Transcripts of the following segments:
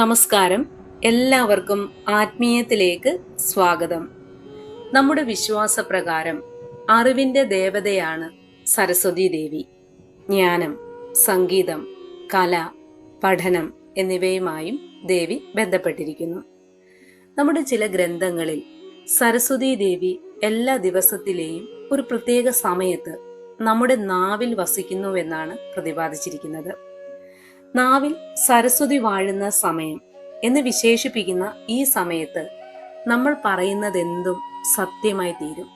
നമസ്കാരം. എല്ലാവർക്കും ആത്മീയത്തിലേക്ക് സ്വാഗതം. നമ്മുടെ വിശ്വാസപ്രകാരം അറിവിന്റെ ദേവതയാണ് സരസ്വതി ദേവി. ജ്ഞാനം സംഗീതം കല പഠനം എന്നിവയുമായും ദേവി ബന്ധപ്പെട്ടിരിക്കുന്നു. നമ്മുടെ ചില ഗ്രന്ഥങ്ങളിൽ സരസ്വതി ദേവി എല്ലാ ദിവസത്തിലെയും ഒരു പ്രത്യേക സമയത്ത് നമ്മുടെ നാവിൽ വസിക്കുന്നുവെന്നാണ് പ്രതിപാദിച്ചിരിക്കുന്നത്. നാവിൽ സരസ്വതി വാഴുന്ന സമയം എന്ന് വിശേഷിപ്പിക്കുന്ന ഈ സമയത്ത് നമ്മൾ പറയുന്നതെന്തും സത്യമായി തീരും.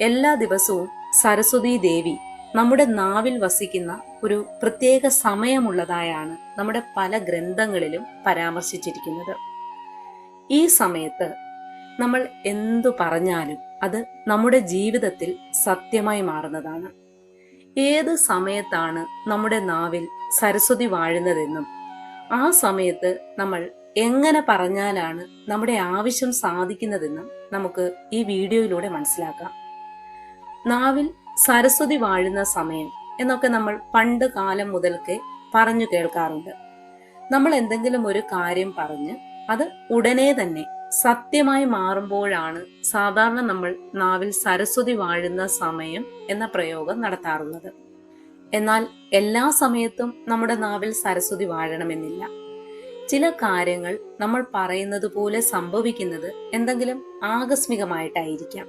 എല്ലാ ദിവസവും സരസ്വതി ദേവി നമ്മുടെ നാവിൽ വസിക്കുന്ന ഒരു പ്രത്യേക സമയമുള്ളതായാണ് നമ്മുടെ പല ഗ്രന്ഥങ്ങളിലും പരാമർശിച്ചിരിക്കുന്നത്. ഈ സമയത്ത് നമ്മൾ എന്തു പറഞ്ഞാലും അത് നമ്മുടെ ജീവിതത്തിൽ സത്യമായി മാറുന്നതാണ്. ഏത് സമയത്താണ് നമ്മുടെ നാവിൽ സരസ്വതി വാഴുന്നതെന്നും ആ സമയത്ത് നമ്മൾ എങ്ങനെ പറഞ്ഞാലാണ് നമ്മുടെ ആവശ്യം സാധിക്കുന്നതെന്നും നമുക്ക് ഈ വീഡിയോയിലൂടെ മനസ്സിലാക്കാം. നാവിൽ സരസ്വതി വാഴുന്ന സമയം എന്നൊക്കെ നമ്മൾ പണ്ട് കാലം മുതൽക്കേ പറഞ്ഞു കേൾക്കാറുണ്ട്. നമ്മൾ എന്തെങ്കിലും ഒരു കാര്യം പറഞ്ഞ് അത് ഉടനെ തന്നെ സത്യമായി മാറുമ്പോഴാണ് സാധാരണ നമ്മൾ നാവിൽ സരസ്വതി വാഴുന്ന സമയം എന്ന പ്രയോഗം നടത്താറുള്ളത്. എന്നാൽ എല്ലാ സമയത്തും നമ്മുടെ നാവിൽ സരസ്വതി വാഴണമെന്നില്ല. ചില കാര്യങ്ങൾ നമ്മൾ പറയുന്നത് പോലെ സംഭവിക്കുന്നത് എന്തെങ്കിലും ആകസ്മികമായിട്ടായിരിക്കാം.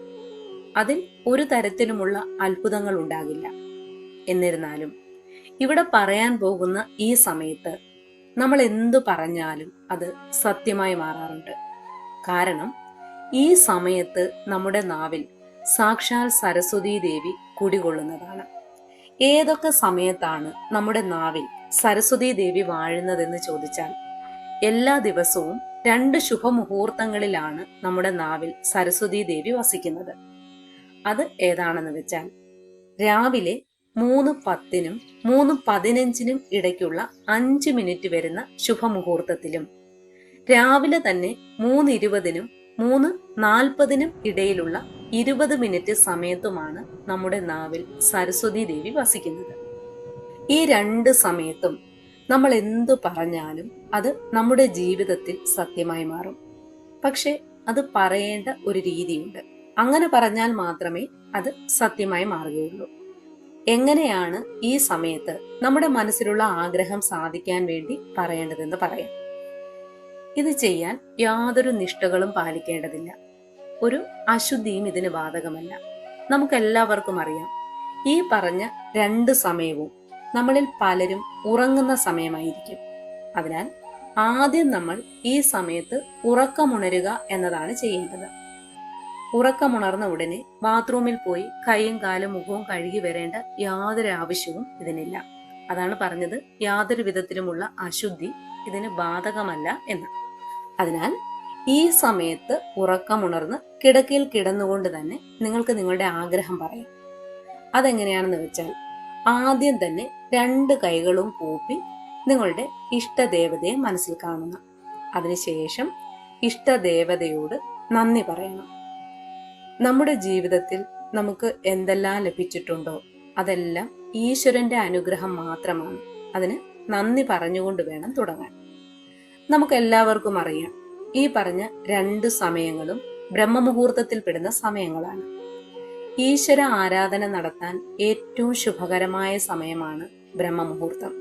അതിൽ ഒരു തരത്തിലുമുള്ള അത്ഭുതങ്ങൾ ഉണ്ടാകില്ല. എന്നിരുന്നാലും ഇവിടെ പറയാൻ പോകുന്ന ഈ സമയത്ത് നമ്മൾ എന്തു പറഞ്ഞാലും അത് സത്യമായി മാറാറുണ്ട്. കാരണം ഈ സമയത്ത് നമ്മുടെ നാവിൽ സാക്ഷാൽ സരസ്വതീ ദേവി കുടികൊള്ളുന്നതാണ്. ഏതൊക്കെ സമയത്താണ് നമ്മുടെ നാവിൽ സരസ്വതീ ദേവി വാഴുന്നതെന്ന് ചോദിച്ചാൽ എല്ലാ ദിവസവും രണ്ട് ശുഭമുഹൂർത്തങ്ങളിലാണ് നമ്മുടെ നാവിൽ സരസ്വതീ ദേവി വസിക്കുന്നത്. അത് ഏതാണെന്ന് വെച്ചാൽ രാവിലെ മൂന്ന് പത്തിനും മൂന്ന് പതിനഞ്ചിനും ഇടയ്ക്കുള്ള അഞ്ച് മിനിറ്റ് വരുന്ന ശുഭമുഹൂർത്തത്തിലും രാവിലെ തന്നെ മൂന്ന് ഇരുപതിനും മൂന്ന് നാൽപ്പതിനും ഇടയിലുള്ള ഇരുപത് മിനിറ്റ് സമയത്തുമാണ് നമ്മുടെ നാവിൽ സരസ്വതി ദേവി വസിക്കുന്നത്. ഈ രണ്ട് സമയത്തും നമ്മൾ എന്തു പറഞ്ഞാലും അത് നമ്മുടെ ജീവിതത്തിൽ സത്യമായി മാറും. പക്ഷെ അത് പറയേണ്ട ഒരു രീതിയുണ്ട്. അങ്ങനെ പറഞ്ഞാൽ മാത്രമേ അത് സത്യമായി മാറുകയുള്ളൂ. എങ്ങനെയാണ് ഈ സമയത്ത് നമ്മുടെ മനസ്സിലുള്ള ആഗ്രഹം സാധിക്കാൻ വേണ്ടി പറയേണ്ടതെന്ന് പറയാം. ഇത് ചെയ്യാൻ യാതൊരു നിഷ്ഠകളും പാലിക്കേണ്ടതില്ല. ഒരു അശുദ്ധിയും ഇതിന് ബാധകമല്ല. നമുക്കെല്ലാവർക്കും അറിയാം ഈ പറഞ്ഞ രണ്ട് സമയവും നമ്മളിൽ പലരും ഉറങ്ങുന്ന സമയമായിരിക്കും. അതിനാൽ ആദ്യം നമ്മൾ ഈ സമയത്ത് ഉറക്കമുണരുക എന്നതാണ് ചെയ്യേണ്ടത്. ഉറക്കമുണർന്ന ഉടനെ ബാത്റൂമിൽ പോയി കൈയും കാലും മുഖവും കഴുകി വരേണ്ട യാതൊരു ആവശ്യവും ഇതിനില്ല. അതാണ് പറഞ്ഞത് യാതൊരു വിധത്തിലുമുള്ള അശുദ്ധി ഇതിന് ബാധകമല്ല എന്ന്. അതിനാൽ ഈ സമയത്ത് ഉറക്കമുണർന്ന് കിടക്കയിൽ കിടന്നുകൊണ്ട് തന്നെ നിങ്ങൾക്ക് നിങ്ങളുടെ ആഗ്രഹം പറയാം. അതെങ്ങനെയാണെന്ന് വെച്ചാൽ ആദ്യം തന്നെ രണ്ട് കൈകളും കൂപ്പി നിങ്ങളുടെ ഇഷ്ടദേവതയെ മനസ്സിൽ കാണുന്ന. അതിനുശേഷം ഇഷ്ടദേവതയോട് നന്ദി പറയണം. നമ്മുടെ ജീവിതത്തിൽ നമുക്ക് എന്തെല്ലാം ലഭിച്ചിട്ടുണ്ടോ? അതെല്ലാം ഈശ്വരന്റെ അനുഗ്രഹം മാത്രമാണ്. അതിന് നന്ദി പറഞ്ഞുകൊണ്ട് വേണം തുടങ്ങാൻ. നമുക്ക് എല്ലാവർക്കും അറിയാം ഈ പറഞ്ഞ രണ്ട് സമയങ്ങളും ബ്രഹ്മമുഹൂർത്തത്തിൽ പെടുന്ന സമയങ്ങളാണ്. ഈശ്വര ആരാധന നടത്താൻ ഏറ്റവും ശുഭകരമായ സമയമാണ് ബ്രഹ്മമുഹൂർത്തം.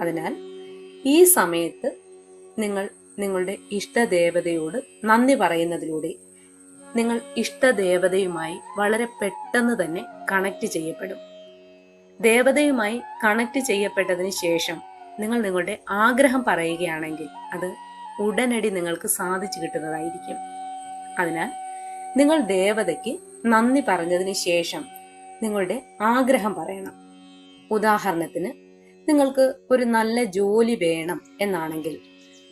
അതിനാൽ ഈ സമയത്ത് നിങ്ങൾ നിങ്ങളുടെ ഇഷ്ടദേവതയോട് നന്ദി പറയുന്നതിലൂടെ നിങ്ങൾ ഇഷ്ടദേവതയുമായി വളരെ പെട്ടെന്ന് തന്നെ കണക്ട് ചെയ്യപ്പെടും. ദേവതയുമായി കണക്ട് ചെയ്യപ്പെട്ടതിന് ശേഷം നിങ്ങൾ നിങ്ങളുടെ ആഗ്രഹം പറയുകയാണെങ്കിൽ അത് ഉടനടി നിങ്ങൾക്ക് സാധിച്ചു കിട്ടുന്നതായിരിക്കും. അതിനാൽ നിങ്ങൾ ദേവതയ്ക്ക് നന്ദി പറഞ്ഞതിന് ശേഷം നിങ്ങളുടെ ആഗ്രഹം പറയണം. ഉദാഹരണത്തിന് നിങ്ങൾക്ക് ഒരു നല്ല ജോലി വേണം എന്നാണെങ്കിൽ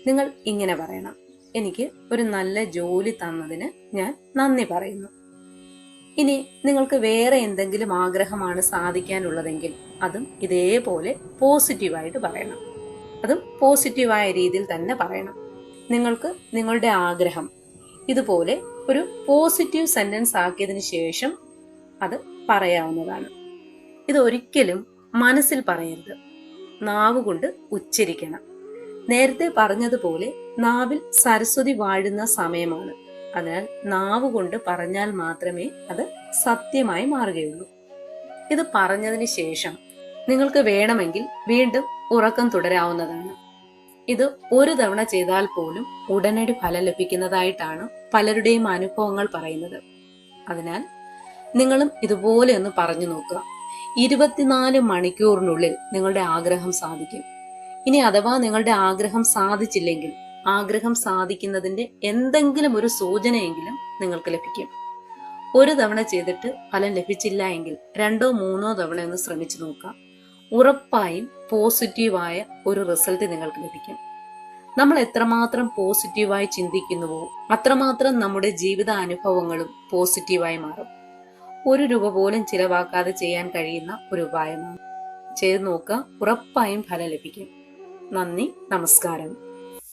നിങ്ങൾ ഇങ്ങനെ പറയണം. എനിക്ക് ഒരു നല്ല ജോലി തന്നതിന് ഞാൻ നന്ദി പറയുന്നു. ഇനി നിങ്ങൾക്ക് വേറെ എന്തെങ്കിലും ആഗ്രഹമാണ് സാധിക്കാനുള്ളതെങ്കിൽ അതും ഇതേപോലെ പോസിറ്റീവായിട്ട് പറയണം. അതും പോസിറ്റീവായ രീതിയിൽ തന്നെ പറയണം. നിങ്ങൾക്ക് നിങ്ങളുടെ ആഗ്രഹം ഇതുപോലെ ഒരു പോസിറ്റീവ് സെന്റൻസ് ആക്കിയതിന് ശേഷം അത് പറയാവുന്നതാണ്. ഇത് ഒരിക്കലും മനസ്സിൽ പറയരുത്. നാവുകൊണ്ട് ഉച്ചരിക്കണം. നേരത്തെ പറഞ്ഞതുപോലെ നാവിൽ സരസ്വതി വാഴുന്ന സമയമാണ്. അതിനാൽ നാവ് കൊണ്ട് പറഞ്ഞാൽ മാത്രമേ അത് സത്യമായി മാറുകയുള്ളൂ. ഇത് പറഞ്ഞതിന് ശേഷം നിങ്ങൾക്ക് വേണമെങ്കിൽ വീണ്ടും ഉറക്കം തുടരാവുന്നതാണ്. ഇത് ഒരു തവണ ചെയ്താൽ പോലും ഉടനടി ഫലം ലഭിക്കുന്നതായിട്ടാണ് പലരുടെയും അനുഭവങ്ങൾ പറയുന്നത്. അതിനാൽ നിങ്ങളും ഇതുപോലെ ഒന്ന് പറഞ്ഞു നോക്കുക. ഇരുപത്തിനാല് മണിക്കൂറിനുള്ളിൽ നിങ്ങളുടെ ആഗ്രഹം സാധിക്കും. ഇനി അഥവാ നിങ്ങളുടെ ആഗ്രഹം സാധിച്ചില്ലെങ്കിൽ ആഗ്രഹം സാധിക്കുന്നതിന്റെ എന്തെങ്കിലും ഒരു സൂചനയെങ്കിലും നിങ്ങൾക്ക് ലഭിക്കും. ഒരു തവണ ചെയ്തിട്ട് ഫലം ലഭിച്ചില്ല എങ്കിൽ രണ്ടോ മൂന്നോ തവണ ഒന്ന് ശ്രമിച്ചു നോക്കാം. ഉറപ്പായും പോസിറ്റീവായ ഒരു റിസൾട്ട് നിങ്ങൾക്ക് ലഭിക്കും. നമ്മൾ എത്രമാത്രം പോസിറ്റീവായി ചിന്തിക്കുന്നുവോ അത്രമാത്രം നമ്മുടെ ജീവിത അനുഭവങ്ങളും പോസിറ്റീവായി മാറും. ഒരു രൂപ പോലും ചിലവാക്കാതെ ചെയ്യാൻ കഴിയുന്ന ഒരു ഉപായമാണ്. ചെയ്തു നോക്കുക ഉറപ്പായും ഫലം ലഭിക്കും. നന്ദി നമസ്കാരം.